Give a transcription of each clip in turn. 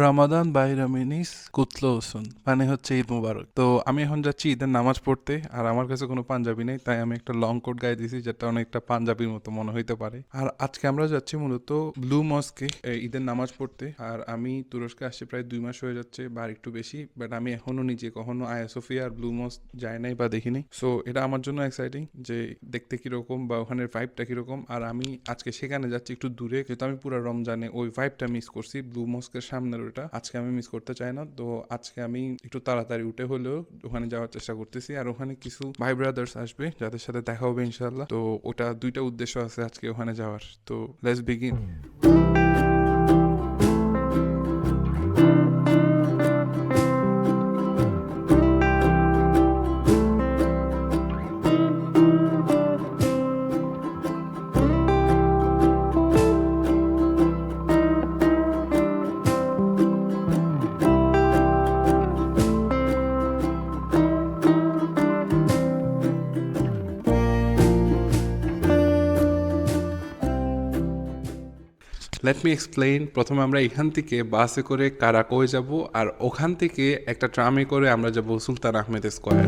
রমাদান বাইরামিনিস কুতলো ওসুন মানে হচ্ছে ঈদ মুবারক। তো আমি এখন যাচ্ছি ঈদের নামাজ পড়তে, আর আমার কাছে কোনো পাঞ্জাবি নেই, তাই আমি একটা লং কোট গায়ে দিয়েছি যেটা অনেকটা পাঞ্জাবির মতো মনে হইতে পারে। আর আজকে আমরা যাচ্ছি মূলত ব্লু মস্কে ঈদের নামাজ পড়তে। আর আমি তুরস্কে আসছি প্রায় দুই মাস হয়ে যাচ্ছে, বা একটু বেশি বাট আমি এখনও নিজে কখনো আয়া সোফিয়া আর ব্লু মস্ক যাই নাই বা দেখিনি। সো এটা আমার জন্য এক্সাইটিং যে দেখতে কীরকম বা ওখানের ভাইবটা কীরকম। আর আমি আজকে সেখানে যাচ্ছি একটু দূরে, যেহেতু আমি পুরো রমজানে ওই ভাইবটা মিস করছি ব্লু মস্কের সামনের ওটা। আজকে আমি মিস করতে চাই না, তো আজকে আমি একটু তাড়াতাড়ি উঠে হলেও ওখানে যাওয়ার চেষ্টা করতেছি। আর ওখানে কিছু ভাই ব্রাদার্স আসবে, যাদের সাথে দেখা হবে ইনশাল্লাহ তো ওটা দুইটা উদ্দেশ্য আছে আজকে ওখানে যাওয়ার। তো let's begin let me explain প্রথমে আমরা এখান থেকে বাসে করে কারাকোয় যাব, আর ওখান থেকে একটা ট্রামে করে আমরা যাব সুলতান আহমেদ স্কোয়ার।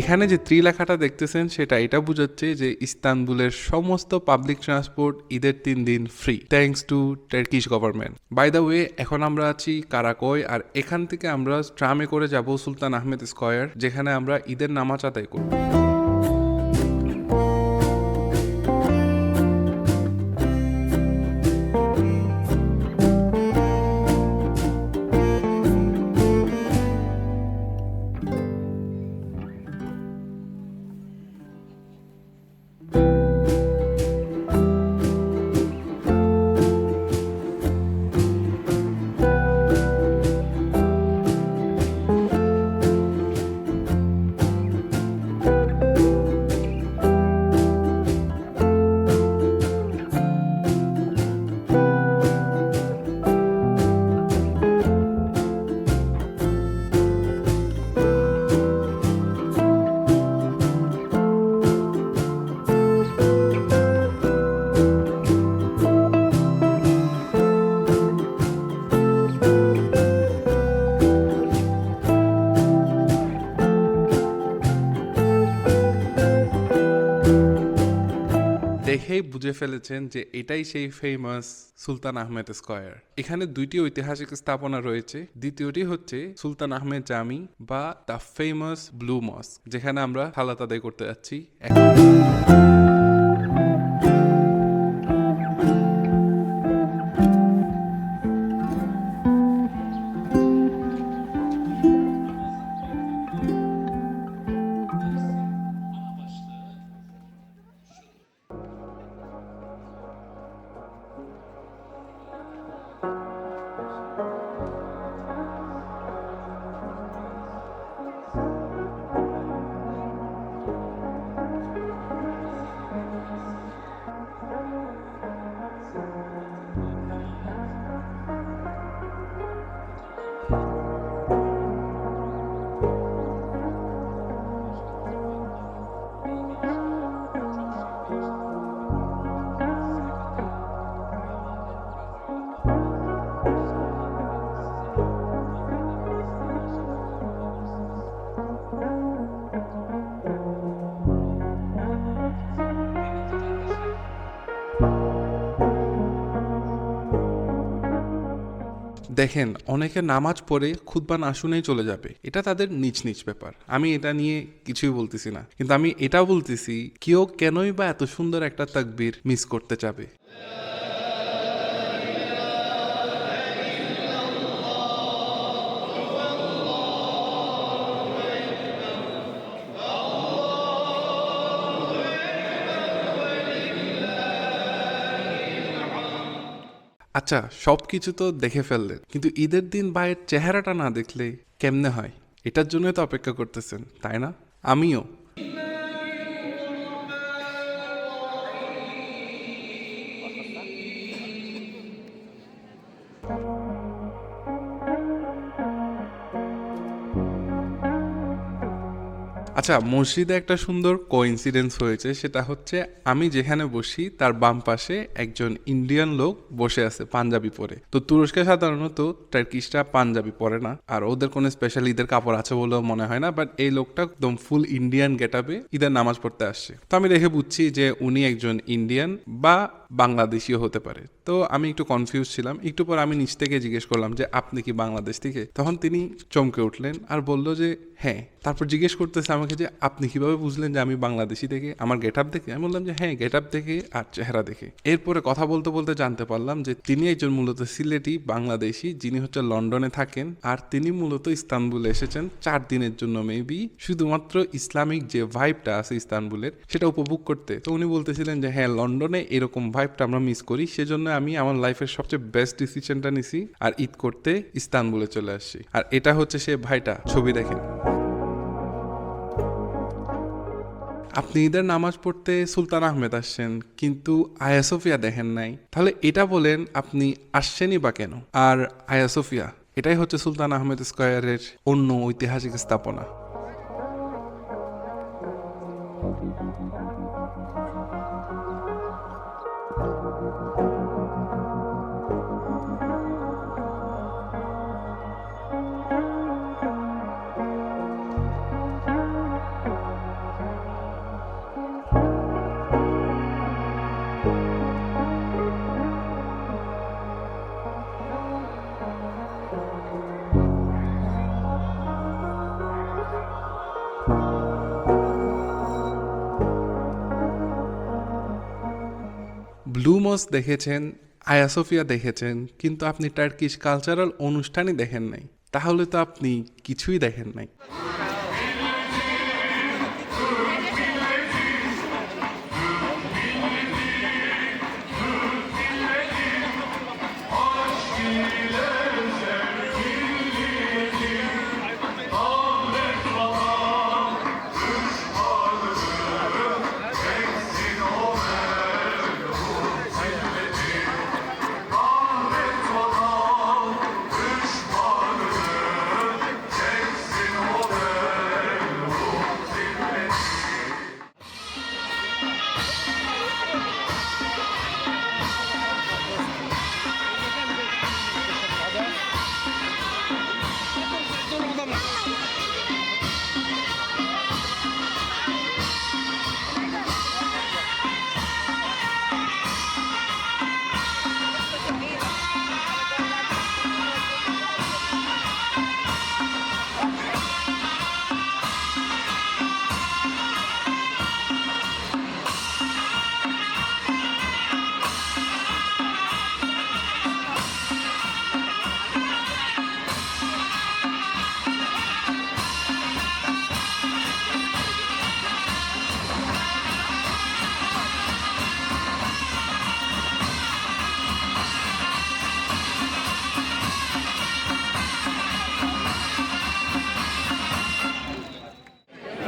এখানে যে ত্রি লেখাটা দেখতেছেন, সেটা এটা বোঝাচ্ছে যে ইস্তানবুলের সমস্ত পাবলিক ট্রান্সপোর্ট ঈদের তিন দিন free thanks to Turkish government by the way এখন আমরা আছি কারাকয়, আর এখান থেকে আমরা ট্রামে করে যাব সুলতান আহমেদ স্কয়ার, যেখানে আমরা ঈদের নামাজ আদায় করব। দেখেই বুঝে ফেলেছেন যে এটাই সেই ফেমাস সুলতান আহমেদ স্কয়ার। এখানে দুইটি ঐতিহাসিক স্থাপনা রয়েছে। দ্বিতীয়টি হচ্ছে সুলতান আহমেদ জামি বা দ্য ফেমাস ব্লু মস যেখানে আমরা হালাত আদায় করতে যাচ্ছি। দেখেন, অনেকে নামাজ পড়ে খুতবা না শুনেই চলে যাবে। এটা তাদের নিচ নিচ ব্যাপার। আমি এটা নিয়ে কিছুই বলতেছি না। কিন্তু আমি এটা বলতেছি, কেউ কেনই বা এত সুন্দর একটা তাকবীর মিস করতে চাবে। আচ্ছা সব কিছু তো দেখে ফেললেন কিন্তু ঈদের দিন ভাইয়ের চেহারাটা না দেখলে কেমনে হয়? এটার জন্যই তো অপেক্ষা করতেছেন, তাই না? আমিও। আচ্ছা মসজিদে একটা সুন্দর কোইন্সিডেন্স হয়েছে। সেটা হচ্ছে আমি যেখানে বসি, তার বাম পাশে একজন ইন্ডিয়ান লোক বসে আছে পাঞ্জাবি পরে। তো তুরস্কে সাধারণত টার্কিশরা পাঞ্জাবি পরে না। আর ওদের কোনো স্পেশাল ঈদের কাপড় আছে বলেও মনে হয় না বাট এই লোকটা একদম ফুল ইন্ডিয়ান গেটাবে ঈদের নামাজ পড়তে আসছে। তো আমি দেখে বুঝছি যে উনি একজন ইন্ডিয়ান বা বাংলাদেশিও হতে পারে। তো আমি একটু কনফিউজ ছিলাম। একটু পর আমি নিচ থেকে জিজ্ঞেস করলাম যে, আপনি কি বাংলাদেশ থেকে? তখন তিনি চমকে উঠলেন আর বলল যে হ্যাঁ। তারপর জিজ্ঞেস করতেছে আমাকে যে, আপনি কীভাবে বুঝলেন যে আমি বাংলাদেশি দেখে? আমার গেট আপ দেখে? আমি বললাম যে হ্যাঁ গেট আপ দেখে আর চেহারা দেখে। এরপরে কথা বলতে বলতে জানতে পারলাম যে, তিনি একজন মূলত সিলেটি বাংলাদেশি, যিনি হচ্ছে লন্ডনে থাকেন। আর তিনি মূলত ইস্তানবুলে এসেছেন চার দিনের জন্য মেবি শুধুমাত্র ইসলামিক যে ভাইবটা আছে ইস্তানবুলের, সেটা উপভোগ করতে। তো উনি বলতেছিলেন যে হ্যাঁ লন্ডনে এরকম ভাইবটা আমরা মিস করি। সেজন্য আমি আমার লাইফের সবচেয়ে বেস্ট ডিসিশনটা নিছি আর ঈদ করতে ইস্তানবুলে চলে আসছি। আর এটা হচ্ছে সে ভাইটা, ছবি দেখেন। আপনি ঈদের নামাজ পড়তে সুলতান আহমেদ আসছেন, কিন্তু আয়াসোফিয়া দেখেন নাই। তাহলে এটা বলেন আপনি আসছেনই বা কেন? আর আয়াসোফিয়া এটাই হচ্ছে সুলতান আহমেদ স্কোয়ারের অন্য ঐতিহাসিক স্থাপনা। ব্লু মস দেখেছেন আয়াসোফিয়া দেখেছেন, কিন্তু আপনি টার্কিশ কালচারাল অনুষ্ঠানই দেখেন নাই। তাহলে তো আপনি কিছুই দেখেন নাই।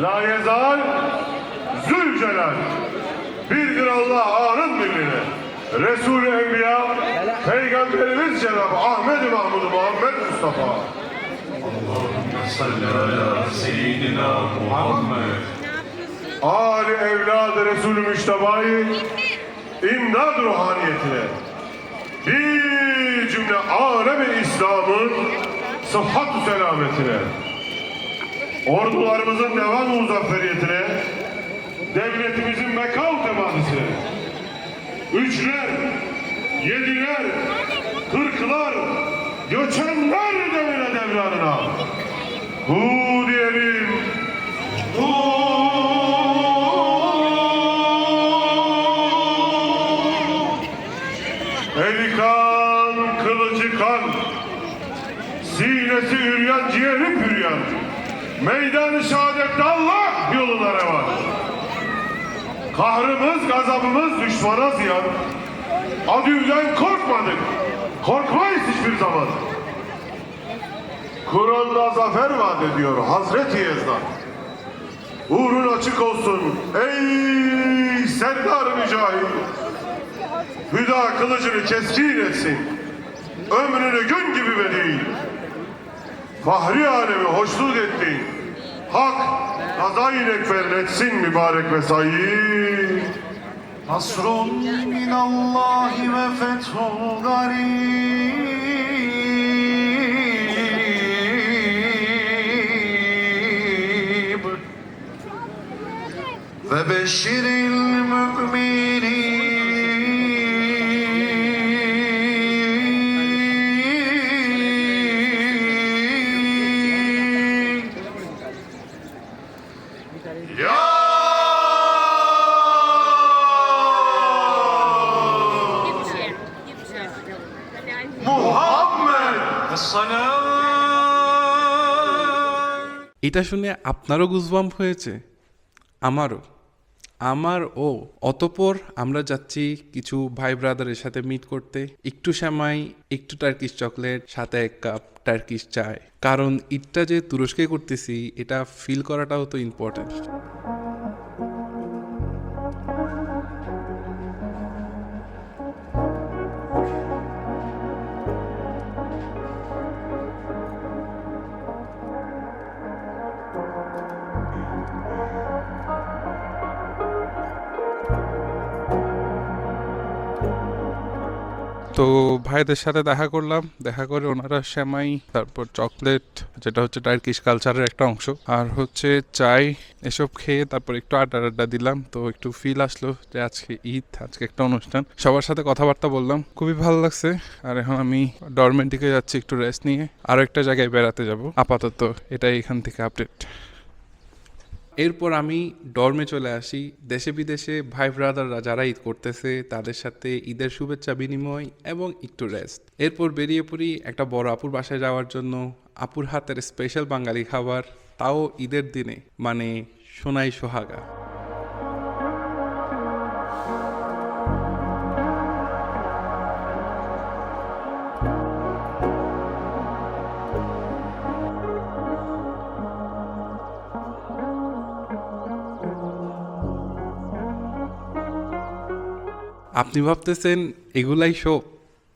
La yezal zülcelal. Birdir Allah ağrın birliğine. Resul-i Enbiya, Peygamberimiz Cenab-ı Ahmet-i Mahmud Muhammed Mustafa. Allahümme salli ala seyyidina Muhammed. Ali evladı Resul-i Müşteba'yı imdad ruhaniyetine bir cümle alem-i İslam'ın sıhhat selametine ordularımızın devam muzafferiyetine devletimizin mekal temadisine üçler, yediler, Kahrımız, gazabımız düşmana ziyan. Adüvden korkmadık. Korkmayız hiçbir zaman. Kur'an'da zafer vaat ediyor Hazreti Yezdan. Uğrun açık olsun ey Serdar Mücahit. Hüda kılıcını keskin etsin. Ömrünü gün gibi ve değil. Fahri alemi hoşnut ettin. Hak Kaza yürek veriletsin mübarek mesai. Nasrun minallahi ve fethun garib. Ve beşirin এটা শুনে আপনারও goosebump হয়েছে? আমারও। আমার ও, অতপর আমরা যাচ্ছি কিছু ভাই ব্রাদারের সাথে মিট করতে। একটু শ্যামাই একটু টার্কিশ চকলেট সাথে এক কাপ টার্কিশ চায় কারণ ঈদটা যে তুরস্কে করতেছি, এটা ফিল করাটাও তো ইম্পর্টেন্ট তো ভাইদের সাথে দেখা করলাম। দেখা করে ওনারা শ্যামাই তারপর চকলেট, যেটা হচ্ছে টার্কিশ কালচারের একটা অংশ। আর হচ্ছে চাই, এসব খেয়ে তারপর একটু আড্ডা আড্ডা দিলাম। তো একটু ফিল আসলো যে আজকে ঈদ, আজকে একটা অনুষ্ঠান। সবার সাথে কথাবার্তা বললাম। খুবই ভালো লাগছে। আর এখন আমি ডরমেন্ট দিকে যাচ্ছি একটু রেস্ট নিয়ে। আরও একটা জায়গায় বেড়াতে যাব। আপাতত এটাই এখান থেকে আপডেট এরপর আমি ডর্মে চলে আসি। দেশে বিদেশে ভাই ব্রাদাররা যারা ঈদ করতেছে, তাদের সাথে ঈদের শুভেচ্ছা বিনিময় এবং একটু রেস্ট এরপর বেরিয়ে পড়ি একটা বড় আপুর বাসায় যাওয়ার জন্য। আপুর হাতের স্পেশাল বাঙালি খাবার, তাও ঈদের দিনে মানে সোনাই সোহাগা। আপনি ভাবতেছেন এগুলাই সব?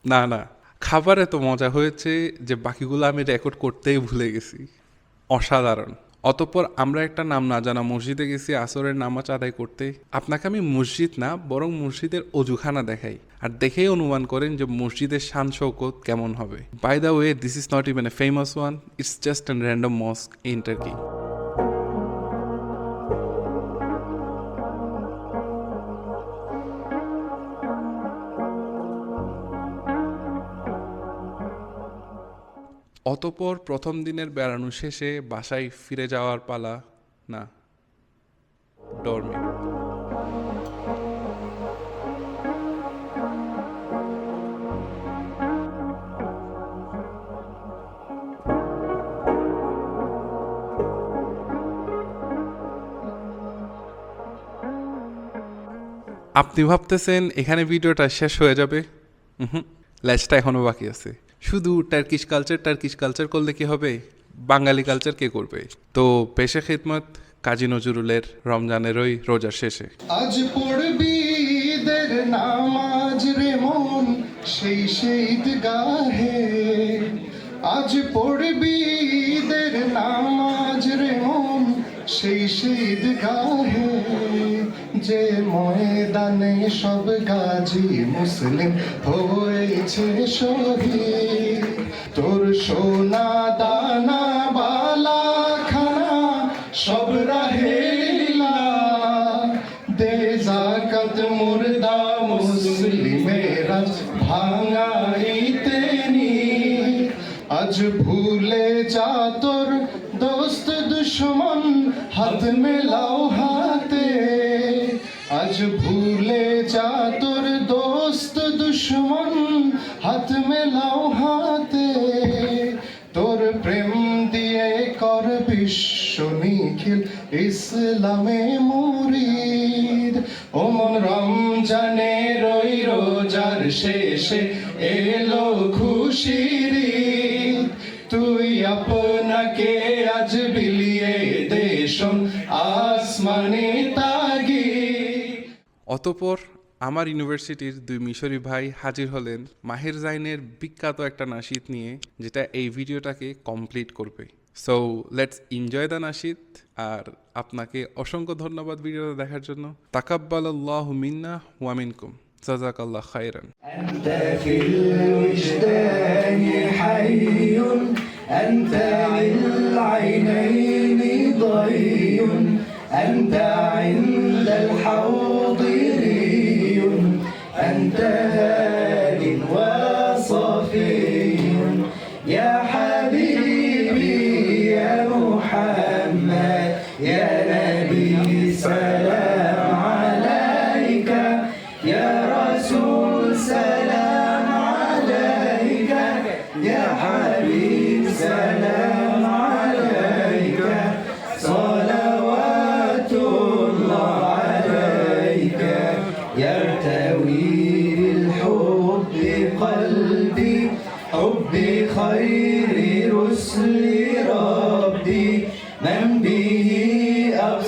না না। খাবার এত মজা হয়েছে যে বাকিগুলো আমি রেকর্ড করতেই ভুলে গেছি। অসাধারণ। অতঃপর আমরা একটা নাম না জানা মসজিদে গেছি আসরের নামাজ আদায় করতে। আপনাকে আমি মসজিদ না, বরং মসজিদের অজুখানা দেখাই। আর দেখেই অনুমান করেন যে মসজিদের শান শৌকত কেমন হবে। By the way this is not even a famous one it's just an random mosque in অতপর প্রথম দিনের বেড়ানো শেষে বাসায় ফিরে যাওয়ার পালা না ডরমে আপনি ভাবতেছেন এখানে ভিডিওটা শেষ হয়ে যাবে? হুম ল্যাচটা এখনও বাকি আছে। শুধু টার্কিশ কালচার টার্কিশ কালচার করলে কি হবে? বাঙালি কালচার কে করবে? তো পেশে খেদমত, কাজী নজরুলের রমজানের ওই রোজার শেষে। আজ পড়বি নামাজ রে মন, সেই সেই গাহে আজ পড়বি নামাজ রে মন সেই গাহে যে ময়দানে সব গাজী মুসলিম হয়েছে শহীদ। তোর সোনা দানা, বালা, খানা, সব রাহেলা দে জাকাত মুর্দা মুসলিমেরা ভাঙাইতে আজ ভুলে যা তোর দোস্ত দুশ্মন হাত মেলাও হাতে, আজ ভুলে যা তোর দোস্ত দুশ্মন, হাত মেলাও হাতে তোর প্রেম দিয়ে কর বিশ্ব নিখিল ইসলামে মুরিদ ওমন রমজানে রই রোজার শেষে এলো খুশির। তুই আপনাকে আজ বিলিয়ে দেশন আসমানে তাগি অতপর আমার ইউনিভার্সিটির দুই মিশরি ভাই হাজির হলেন মাহের জাইনের বিখ্যাত একটা নাশিদ নিয়ে যেটা এই ভিডিওটাকে কমপ্লিট করবে so let's enjoy the nasheed আর আপনাকে অসংখ্য ধন্যবাদ ভিডিওটা দেখার জন্য তাকাব্বাল আল্লাহ মিন্না ওয়ামিনকুম জাজাকাল্লাহ খাইরান أنت في الوجدان حي أنت للعينين ضي أنت عند الحوض ري أنت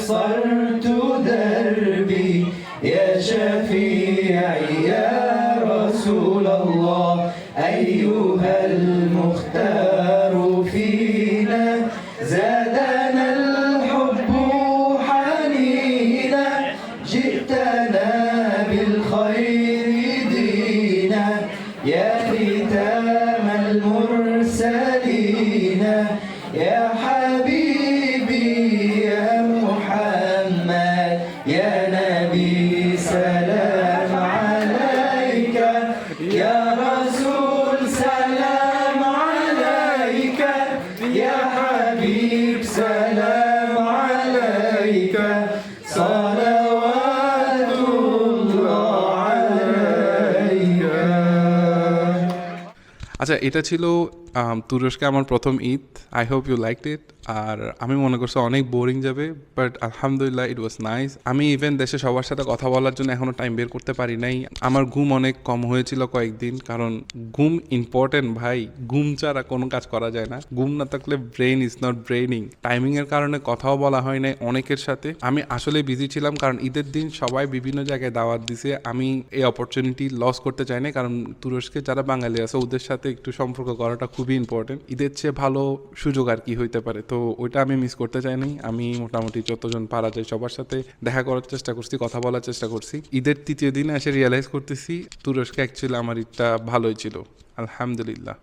silent আচ্ছা এটা ছিল তুরস্কে আমার প্রথম Eid. I hope you like it আর আমি মনে করছি অনেক বোরিং যাবে বাট আলহামদুলিল্লাহ ইট ওয়াজ নাইস আমি ইভেন দেশে সবার সাথে কথা বলার জন্য এখনও টাইম বের করতে পারি নাই। আমার ঘুম অনেক কম হয়েছিল কয়েকদিন, কারণ ঘুম ইম্পর্টেন্ট ভাই। ঘুম ছাড়া কোনো কাজ করা যায় না। ঘুম না থাকলে ব্রেন ইজ নট ব্রেনিং টাইমিংয়ের কারণে কথাও বলা হয় নাই অনেকের সাথে। আমি আসলে বিজি ছিলাম কারণ ঈদের দিন সবাই বিভিন্ন জায়গায় দাওয়াত দিছে। আমি এই অপরচুনিটি লস করতে চাই না কারণ তুরস্কে যারা বাঙালি আছে, ওদের সাথে একটু সম্পর্ক করাটা খুবই ইম্পর্টেন্ট ঈদের চেয়ে ভালো সুযোগ আর কি হইতে পারে। তো ওইটা আমি মিস করতে চাইনি। আমি মোটামুটি যতজন পারা যায় সবার সাথে দেখা করার চেষ্টা করছি, কথা বলার চেষ্টা করছি। ঈদের তৃতীয় দিনে এসে রিয়েলাইজ করতেছি, তুরস্কে অ্যাকচুয়ালি আমার ঈদটা ভালোই ছিল। আলহামদুলিল্লাহ।